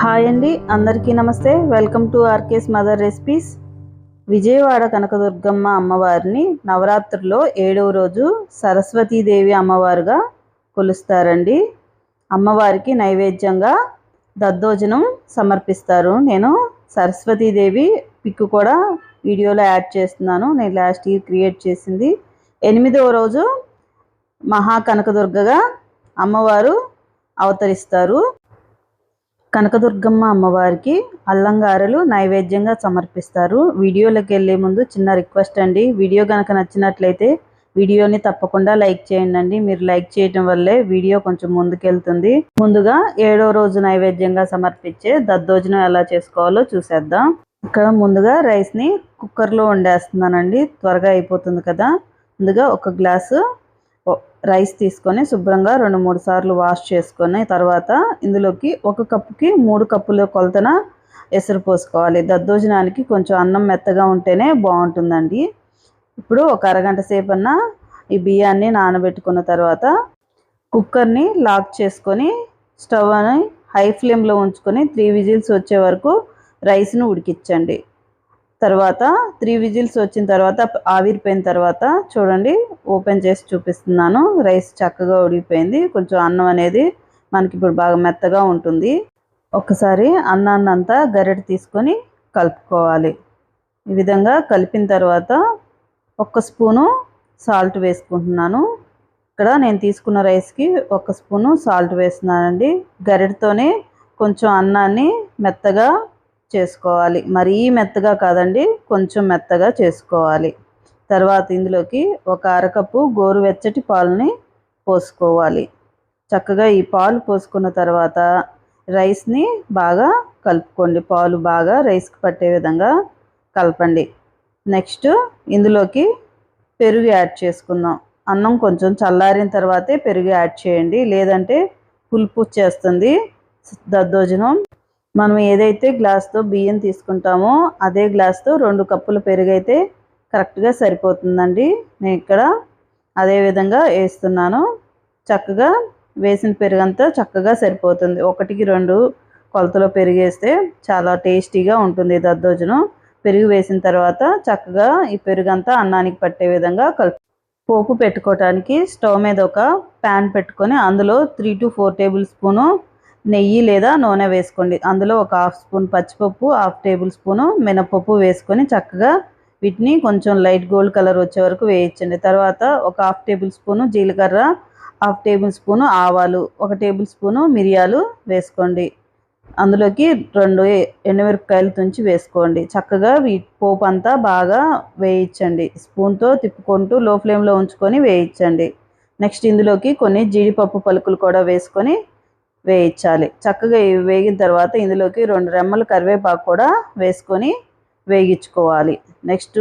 Hi అండి అందరికీ నమస్తే. Welcome to RK's mother recipes. Vijayawada Kanakadurgamma అమ్మవారిని నవరాత్రుల్లో ఏడవ రోజు సరస్వతీదేవి అమ్మవారుగా కొలుస్తారండి. అమ్మవారికి నైవేద్యంగా దద్దోజనం సమర్పిస్తారు. నేను సరస్వతీదేవి పిక్ కూడా వీడియోలో యాడ్ చేస్తున్నాను. నేను లాస్ట్ ఇయర్ క్రియేట్ చేసింది. ఎనిమిదవ రోజు మహా కనకదుర్గగా అమ్మవారు అవతరిస్తారు. కనకదుర్గమ్మ అమ్మవారికి అల్లంగారలు నైవేద్యంగా సమర్పిస్తారు. వీడియోలోకి వెళ్ళే ముందు చిన్న రిక్వెస్ట్ అండి. వీడియో కనుక నచ్చినట్లయితే వీడియోని తప్పకుండా లైక్ చేయండి మీరు లైక్ చేయటం వల్లే వీడియో కొంచెం ముందుకెళ్తుంది. ముందుగా ఏడో రోజు నైవేద్యంగా సమర్పించే దద్దోజనం ఎలా చేసుకోవాలో చూసేద్దాం. ఇక్కడ ముందుగా రైస్ని కుక్కర్లో వండేస్తున్నానండి. త్వరగా అయిపోతుంది కదా. ముందుగా ఒక గ్లాసు రైస్ తీసుకొని శుభ్రంగా రెండు మూడు సార్లు వాష్ చేసుకొని తర్వాత ఇందులోకి ఒక కప్పుకి మూడు కప్పుల కొలతన ఎసరు పోసుకోవాలి. దద్దోజనానికి కొంచెం అన్నం మెత్తగా ఉంటేనే బాగుంటుందండి. ఇప్పుడు ఒక అరగంట సేపు ఈ బియ్యాన్ని నానబెట్టుకున్న తర్వాత కుక్కర్ని లాక్ చేసుకొని స్టవ్ అని హై ఫ్లేమ్లో ఉంచుకొని త్రీ విజిల్స్ వచ్చే వరకు రైస్ను ఉడికించండి. తర్వాత త్రీ విజిల్స్ వచ్చిన తర్వాత ఆవిరిపోయిన తర్వాత చూడండి ఓపెన్ చేసి చూపిస్తున్నాను. రైస్ చక్కగా ఉడికిపోయింది. కొంచెం అన్నం అనేది మనకి ఇప్పుడు బాగా మెత్తగా ఉంటుంది. ఒకసారి అన్నాన్ని అంతా గరిటె తీసుకొని కలుపుకోవాలి. ఈ విధంగా కలిపిన తర్వాత ఒక్క స్పూను సాల్ట్ వేసుకుంటున్నాను. ఇక్కడ నేను తీసుకున్న రైస్కి ఒక స్పూను సాల్ట్ వేస్తున్నానండి. గరిటతోనే కొంచెం అన్నాన్ని మెత్తగా చేసుకోవాలి. మరీ మెత్తగా కాదండి కొంచెం మెత్తగా చేసుకోవాలి. తర్వాత ఇందులోకి ఒక అరకప్పు గోరువెచ్చటి పాలని పోసుకోవాలి. చక్కగా ఈ పాలు పోసుకున్న తర్వాత రైస్ని బాగా కలుపుకోండి. పాలు బాగా రైస్కి పట్టే విధంగా కలపండి. నెక్స్ట్ ఇందులోకి పెరుగు యాడ్ చేసుకుందాం. అన్నం కొంచెం చల్లారిన తర్వాతే పెరుగు యాడ్ చేయండి. లేదంటే పులుపు చేస్తుంది. దద్దోజనం మనం ఏదైతే గ్లాస్తో బియ్యం తీసుకుంటామో అదే గ్లాస్తో రెండు కప్పుల పెరుగు అయితే కరెక్ట్గా సరిపోతుందండి. నేను ఇక్కడ అదే విధంగా వేస్తున్నాను. చక్కగా వేసిన పెరుగు అంతా చక్కగా సరిపోతుంది. ఒకటికి రెండు కొలతలో పెరిగేస్తే చాలా టేస్టీగా ఉంటుంది దద్దోజనం. పెరుగు వేసిన తర్వాత చక్కగా ఈ పెరుగంతా అన్నానికి పట్టే విధంగా కలుపు పోపు పెట్టుకోవటానికి స్టవ్ మీద ఒక ప్యాన్ పెట్టుకొని అందులో three to four table spoon నెయ్యి లేదా నూనె వేసుకోండి. అందులో ఒక హాఫ్ స్పూన్ పచ్చిపప్పు హాఫ్ టేబుల్ స్పూను మినపప్పు వేసుకొని చక్కగా వీటిని కొంచెం లైట్ గోల్డ్ కలర్ వచ్చే వరకు వేయించండి. తర్వాత ఒక హాఫ్ టేబుల్ స్పూను జీలకర్ర హాఫ్ టేబుల్ స్పూను ఆవాలు ఒక టేబుల్ స్పూను మిరియాలు వేసుకోండి. అందులోకి రెండు ఎండుమిరపకాయలు తుంచి వేసుకోండి. చక్కగా వీ పోపు అంతా బాగా వేయించండి. స్పూన్తో తిప్పుకుంటూ లో ఫ్లేమ్లో ఉంచుకొని వేయించండి. నెక్స్ట్ ఇందులోకి కొన్ని జీడిపప్పు పలుకులు కూడా వేసుకొని వేయించాలి. చక్కగా వేగిన తర్వాత ఇందులోకి రెండు రెమ్మలు కరివేపాకు కూడా వేసుకొని వేగించుకోవాలి. నెక్స్ట్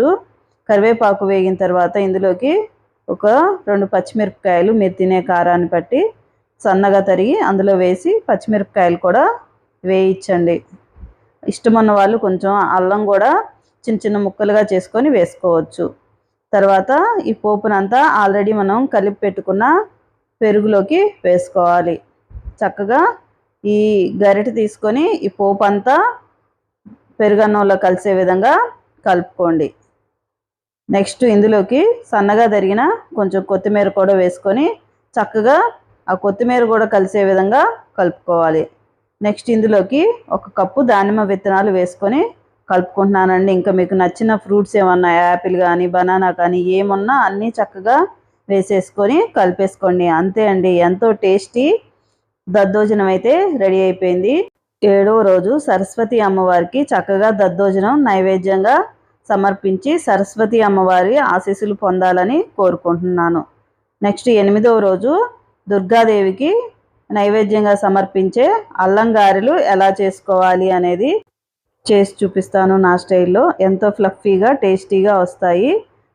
కరివేపాకు వేగిన తర్వాత ఇందులోకి ఒక రెండు పచ్చిమిరపకాయలు మీరు తినే కారాన్ని బట్టి సన్నగా తరిగి అందులో వేసి పచ్చిమిరపకాయలు కూడా వేయించండి. ఇష్టమన్న వాళ్ళు కొంచెం అల్లం కూడా చిన్న చిన్న ముక్కలుగా చేసుకొని వేసుకోవచ్చు. తర్వాత ఈ పోపునంతా ఆల్రెడీ మనం కలిపి పెట్టుకున్న పెరుగులోకి వేసుకోవాలి. చక్కగా ఈ గరిటె తీసుకొని ఈ పోపు అంతా పెరుగన్నంలో కలిసే విధంగా కలుపుకోండి. నెక్స్ట్ ఇందులోకి సన్నగా తరిగిన కొంచెం కొత్తిమీర కూడా వేసుకొని చక్కగా ఆ కొత్తిమీర కూడా కలిసే విధంగా కలుపుకోవాలి. నెక్స్ట్ ఇందులోకి ఒక కప్పు దానిమ్మ విత్తనాలు వేసుకొని కలుపుకుంటున్నానండి. ఇంకా మీకు నచ్చిన ఫ్రూట్స్ ఏమన్నా యాపిల్ కానీ బనానా కానీ ఏమున్నా అన్నీ చక్కగా వేసేసుకొని కలిపేసుకోండి. అంతే అండి. ఎంతో టేస్టీ దద్దోజనం అయితే రెడీ అయిపోయింది. ఏడవ రోజు సరస్వతి అమ్మవారికి చక్కగా దద్దోజనం నైవేద్యంగా సమర్పించి సరస్వతి అమ్మవారి ఆశీస్సులు పొందాలని కోరుకుంటున్నాను. నెక్స్ట్ ఎనిమిదవ రోజు దుర్గాదేవికి నైవేద్యంగా సమర్పించే అల్లంగారెలు ఎలా చేసుకోవాలి అనేది చేసి చూపిస్తాను నా స్టైల్లో. ఎంతో ఫ్లఫీగా టేస్టీగా వస్తాయి.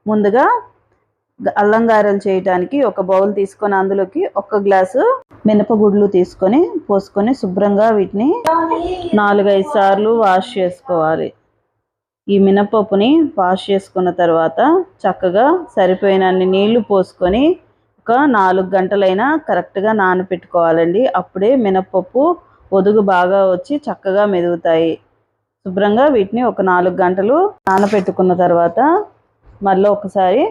ముందుగా అల్లంగారెలు చేయడానికి ఒక బౌల్ తీసుకొని అందులోకి ఒక గ్లాసు మినపగుడ్లు తీసుకొని పోసుకొని శుభ్రంగా వీటిని నాలుగైదు సార్లు వాష్ చేసుకోవాలి. ఈ మినపప్పుని వాష్ చేసుకున్న తర్వాత చక్కగా సరిపోయినన్ని నీళ్ళు పోసుకొని ఒక నాలుగు గంటలైనా కరెక్ట్గా నానపెట్టుకోవాలండి. అప్పుడే మినపప్పు ఒదుగు బాగా వచ్చి చక్కగా మెదుగుతాయి. శుభ్రంగా వీటిని ఒక నాలుగు గంటలు నానపెట్టుకున్న తర్వాత మళ్ళీ ఒకసారి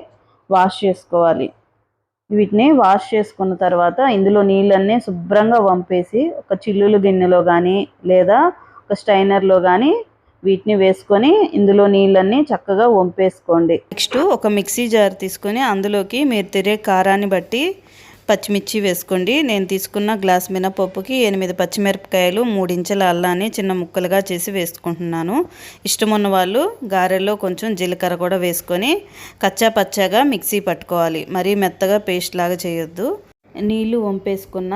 వాష్ చేసుకోవాలి. వీటిని వాష్ చేసుకున్న తర్వాత ఇందులో నీళ్ళన్నీ శుభ్రంగా వంపేసి ఒక చిల్లులు గిన్నెలో కానీ లేదా ఒక స్టైనర్లో కానీ వీటిని వేసుకొని ఇందులో నీళ్ళన్నీ చక్కగా వంపేసుకోండి. నెక్స్ట్ ఒక మిక్సీ జార్ తీసుకొని అందులోకి మీరు తిరే కారాన్ని బట్టి పచ్చిమిర్చి వేసుకోండి. నేను తీసుకున్న గ్లాస్ మినపప్పుకి ఎనిమిది పచ్చిమిరపకాయలు మూడించెల అల్లాన్ని చిన్న ముక్కలుగా చేసి వేసుకుంటున్నాను. ఇష్టం వాళ్ళు గారెలో కొంచెం జీలకర్ర కూడా వేసుకొని కచ్చా పచ్చాగా మిక్సీ పట్టుకోవాలి. మరీ మెత్తగా పేస్ట్ లాగా చేయొద్దు. నీళ్ళు వంపేసుకున్న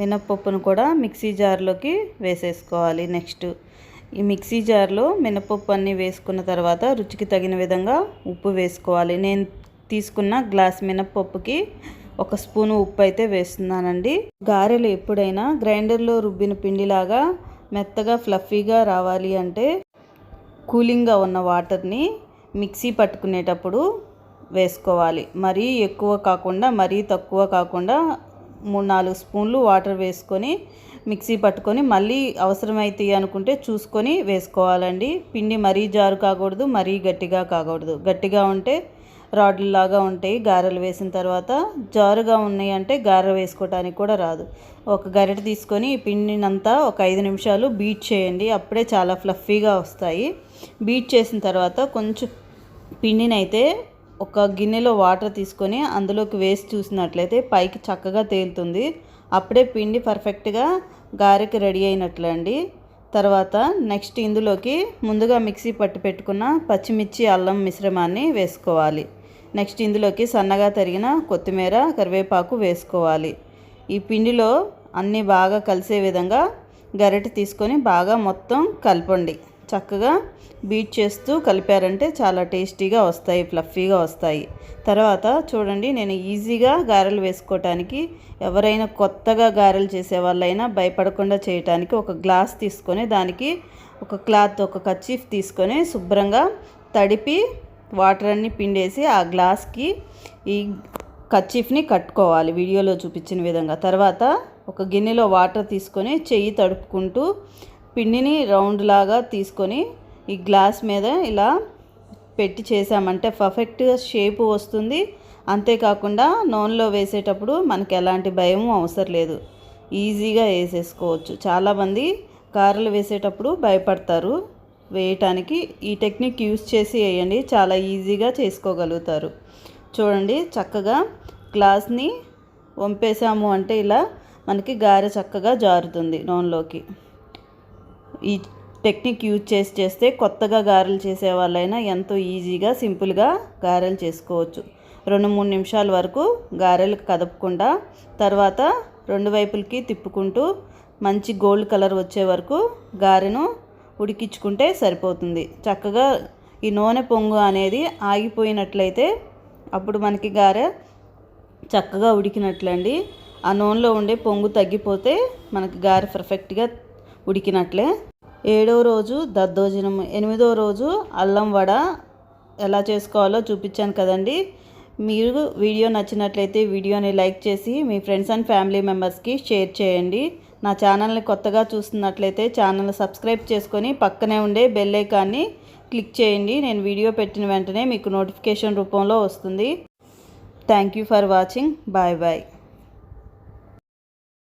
మినపప్పును కూడా మిక్సీ జార్లోకి వేసేసుకోవాలి నెక్స్ట్. ఈ మిక్సీ జార్లో మినపప్పు అన్నీ వేసుకున్న తర్వాత రుచికి తగిన విధంగా ఉప్పు వేసుకోవాలి. నేను తీసుకున్న గ్లాస్ మినపప్పుకి ఒక స్పూను ఉప్పు అయితే వేస్తున్నానండి. గారెలు ఎప్పుడైనా గ్రైండర్లో రుబ్బిన పిండిలాగా మెత్తగా ఫ్లఫీగా రావాలి అంటే కూలింగ్గా ఉన్న వాటర్ని మిక్సీ పట్టుకునేటప్పుడు వేసుకోవాలి. మరీ ఎక్కువ కాకుండా మరీ తక్కువ కాకుండా మూడు నాలుగు స్పూన్లు వాటర్ వేసుకొని మిక్సీ పట్టుకొని మళ్ళీ అవసరమైతే అనుకుంటే చూసుకొని వేసుకోవాలండి. పిండి మరీ జారు కాకూడదు మరీ గట్టిగా కాకూడదు. గట్టిగా ఉంటే రాడ్లలాగా ఉంటాయి గారెలు వేసిన తర్వాత జారుగా ఉన్నాయి అంటే గారె వేసుకోవడానికి కూడా రాదు. ఒక గరిట తీసుకొని ఈ పిండినంతా ఒక ఐదు నిమిషాలు బీట్ చేయండి అప్పుడే చాలా ఫ్లఫీగా వస్తాయి. బీట్ చేసిన తర్వాత కొంచెం పిండినైతే ఒక గిన్నెలో వాటర్ తీసుకొని అందులోకి వేసి చూసినట్లయితే పైకి చక్కగా తేలుతుంది. అప్పుడే పిండి పర్ఫెక్ట్గా గారెకి రెడీ అయినట్లే అండి తర్వాత నెక్స్ట్ ఇందులోకి ముందుగా మిక్సీ పట్టి పెట్టుకున్న పచ్చిమిర్చి అల్లం మిశ్రమాన్ని వేసుకోవాలి. నెక్స్ట్ ఇందులోకి సన్నగా తరిగిన కొత్తిమీర కరివేపాకు వేసుకోవాలి. ఈ పిండిలో అన్నీ బాగా కలిసే విధంగా గరిటె తీసుకొని బాగా మొత్తం కలపండి. చక్కగా బీట్ చేస్తూ కలిపారంటే చాలా టేస్టీగా వస్తాయి ఫ్లఫీగా వస్తాయి. తర్వాత చూడండి నేను ఈజీగా గారెలు వేసుకోవటానికి ఎవరైనా కొత్తగా గారెలు చేసే వాళ్ళైనా భయపడకుండా చేయటానికి ఒక గ్లాస్ తీసుకొని దానికి ఒక క్లాత్ ఒక కచ్చీఫ్ తీసుకొని శుభ్రంగా తడిపి వాటర్ అన్ని పిండేసి ఆ గ్లాస్కి ఈ కచ్చిఫ్ని కట్టుకోవాలి. వీడియోలో చూపించిన విధంగా. తర్వాత ఒక గిన్నెలో వాటర్ తీసుకొని చెయ్యి తడుపుకుంటూ పిండిని రౌండ్ లాగా తీసుకొని ఈ గ్లాస్ మీద ఇలా పెట్టి చేసామంటే పర్ఫెక్ట్గా షేప్ వస్తుంది. అంతేకాకుండా నూనెలో వేసేటప్పుడు మనకి ఎలాంటి భయము అవసరం లేదు. ఈజీగా వేసేసుకోవచ్చు. చాలామంది కారలు వేసేటప్పుడు భయపడతారు. వేయటానికి ఈ టెక్నిక్ యూస్ చేసి వేయండి. చాలా ఈజీగా చేసుకోగలుగుతారు. చూడండి చక్కగా గ్లాస్ని వంపేసాము అంటే ఇలా మనకి గారె చక్కగా జారుతుంది నూనెలోకి. ఈ టెక్నిక్ యూజ్ చేసి చేస్తే కొత్తగా గారెలు చేసే వాళ్ళైనా ఎంతో ఈజీగా సింపుల్గా గారెలు చేసుకోవచ్చు. రెండు మూడు నిమిషాల వరకు గారెలు కదపకుండా తర్వాత రెండు వైపులకి తిప్పుకుంటూ మంచి గోల్డ్ కలర్ వచ్చే వరకు గారెను ఉడికించుకుంటే సరిపోతుంది. చక్కగా ఈ నూనె పొంగు అనేది ఆగిపోయినట్లయితే అప్పుడు మనకి గారె చక్కగా ఉడికినట్లండి. ఆ నూనెలో ఉండే పొంగు తగ్గిపోతే మనకి గారె పర్ఫెక్ట్గా ఉడికినట్లే. ఏడవ రోజు దద్దోజనం ఎనిమిదవ రోజు అల్లం వడ ఎలా చేసుకోవాలో చూపించాను కదండి. మీరు వీడియో నచ్చినట్లయితే వీడియోని లైక్ చేసి మీ ఫ్రెండ్స్ అండ్ ఫ్యామిలీ మెంబర్స్కి షేర్ చేయండి. నా ఛానల్ని కొత్తగా చూస్తున్నట్లయితే ఛానల్ సబ్స్క్రైబ్ చేసుకొని పక్కనే ఉండే బెల్ ఐకాన్ని క్లిక్ చేయండి. నేను వీడియో పెట్టిన వెంటనే మీకు నోటిఫికేషన్ రూపంలో వస్తుంది. Thank you for watching. Bye bye.